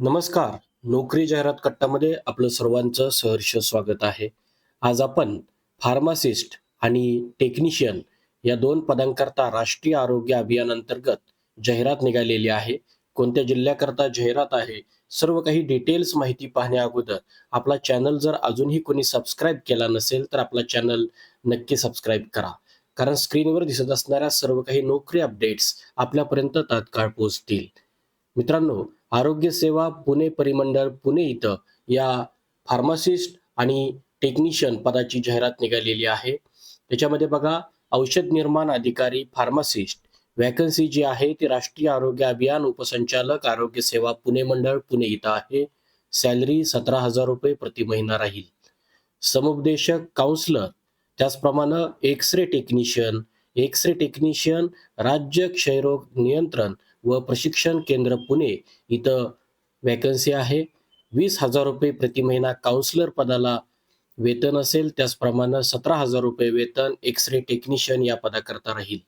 नमस्कार. नोकरी जाहिरात कट्टामध्ये आपलं सर्वांचं सहर्ष स्वागत आहे. आज आपण फार्मासिस्ट आणि टेक्निशियन या दोन पदांकरता राष्ट्रीय आरोग्य अभियान अंतर्गत जाहिरात निघालेली आहे. कोणत्या जिल्ह्याकरता जाहिरात आहे? सर्व काही डिटेल्स माहिती पाहण्या अगोदर आपला चॅनल जर अजूनही कोणी सबस्क्राईब केला नसेल तर आपला चॅनल नक्की सबस्क्राईब करा. कारण स्क्रीनवर दिसत असणाऱ्या सर्व काही नोकरी अपडेट्स आपल्यापर्यंत तात्काळ पोहोचतील. मित्रांनो आरोग्य सेवा पुणे परिमंडळ पुणे इथं या फार्मासिस्ट आणि टेक्निशियन पदाची जाहिरात निघालेली आहे. त्याच्यामध्ये बघा औषध निर्माण अधिकारी फार्मासिस्ट. वॅकन्सी जी आहे ती राष्ट्रीय आरोग्य अभियान उपसंचालक आरोग्य सेवा पुणे मंडळ पुणे इथं आहे. सॅलरी सतरा हजार रुपये प्रति महिना राहील. समुपदेशक काउन्सलर त्याचप्रमाणे X ray technician X ray technician राज्य क्षयरोग नियंत्रण. व प्रशिक्षण केंद्र पुणे इथं वॅकन्सी आहे. वीस हजार रुपये प्रति महिना काउन्सलर पदाला वेतन असेल त्याचप्रमाणे सतरा हजार रुपये वेतन एक्स रे टेक्निशियन या पदाकरता राहील.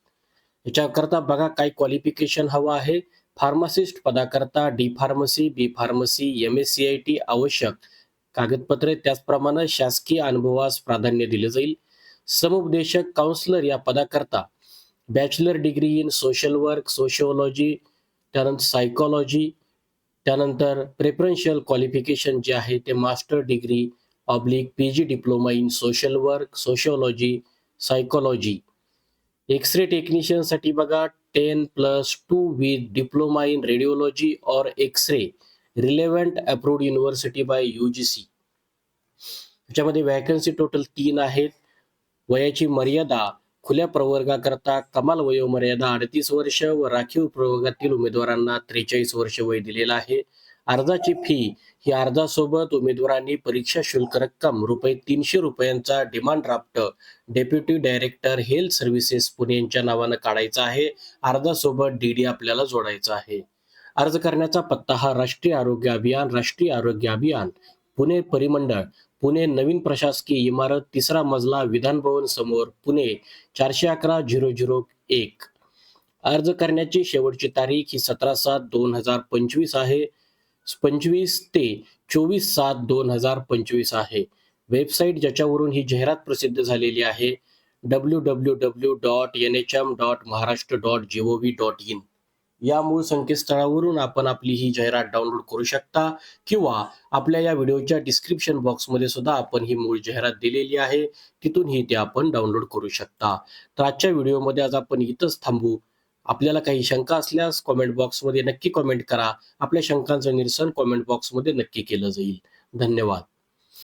याच्याकरता बघा काय क्वालिफिकेशन हवं आहे. Pharmacist पदाकरता D pharmacy B pharmacy M S C I T आवश्यक कागदपत्रे त्याचप्रमाणे शासकीय अनुभवास प्राधान्य दिले जाईल. समुपदेशक काउन्सलर या पदाकरता bachelor degree in social work sociology त्यानंतर सायकॉलॉजी त्यानंतर प्रेफरन्शियल क्वालिफिकेशन जे आहे ते master degree oblique P G diploma in social work sociology psychology X ray टेक्निशियनसाठी बघा ten plus two with diploma in radiology और X ray relevant approved university by U G C त्याच्यामध्ये vacancy total तीन आहेत. वयाची मर्यादा खुल्या प्रवर्गाकरता कमाल वयोमर्यादा अडतीस वर्ष व राखीव प्रवर्गातील उमेदवारांना त्रेचाळीस वर्ष वय दिलेलं आहे. अर्जाची फी ही अर्जासोबत उमेदवारांनी परीक्षा शुल्क रक्कम रुपये तीनशे रुपयांचा demand draft deputy director health services Pune यांच्या नावानं काढायचा आहे. अर्जासोबत डी डी आपल्याला जोडायचा आहे. अर्ज करण्याचा पत्ता हा राष्ट्रीय आरोग्य अभियान राष्ट्रीय आरोग्य अभियान पुणे परिमंडळ पुणे नवीन प्रशासकीय इमारत तिसरा मजला विधान भवन समोर पुणे चारशे अकरा झिरो झिरो एक. अर्ज करण्याची शेवटची तारीख ही सतरा सात दोन हजार पंचवीस आहे. पंचवीस ते चोवीस सात दोन हजार पंचवीस आहे. वेबसाईट ज्याच्यावरून ही जाहिरात प्रसिद्ध झालेली आहे. W W W dot N H M dot Maharashtra dot G O V dot in या मूळ संकेतस्थळावरून आपण आपली ही जाहिरात डाउनलोड करू शकता किंवा आपल्या या व्हिडिओच्या डिस्क्रिप्शन बॉक्समध्ये सुद्धा आपण ही मूळ जाहिरात दिलेली आहे. तिथूनही ते आपण डाउनलोड करू शकता. तर आजच्या व्हिडिओमध्ये आज आपण इथंच थांबू. आपल्याला काही शंका असल्यास कॉमेंट बॉक्समध्ये नक्की कॉमेंट करा. आपल्या शंकांचं निरसन कॉमेंट बॉक्समध्ये नक्की केलं जाईल. धन्यवाद.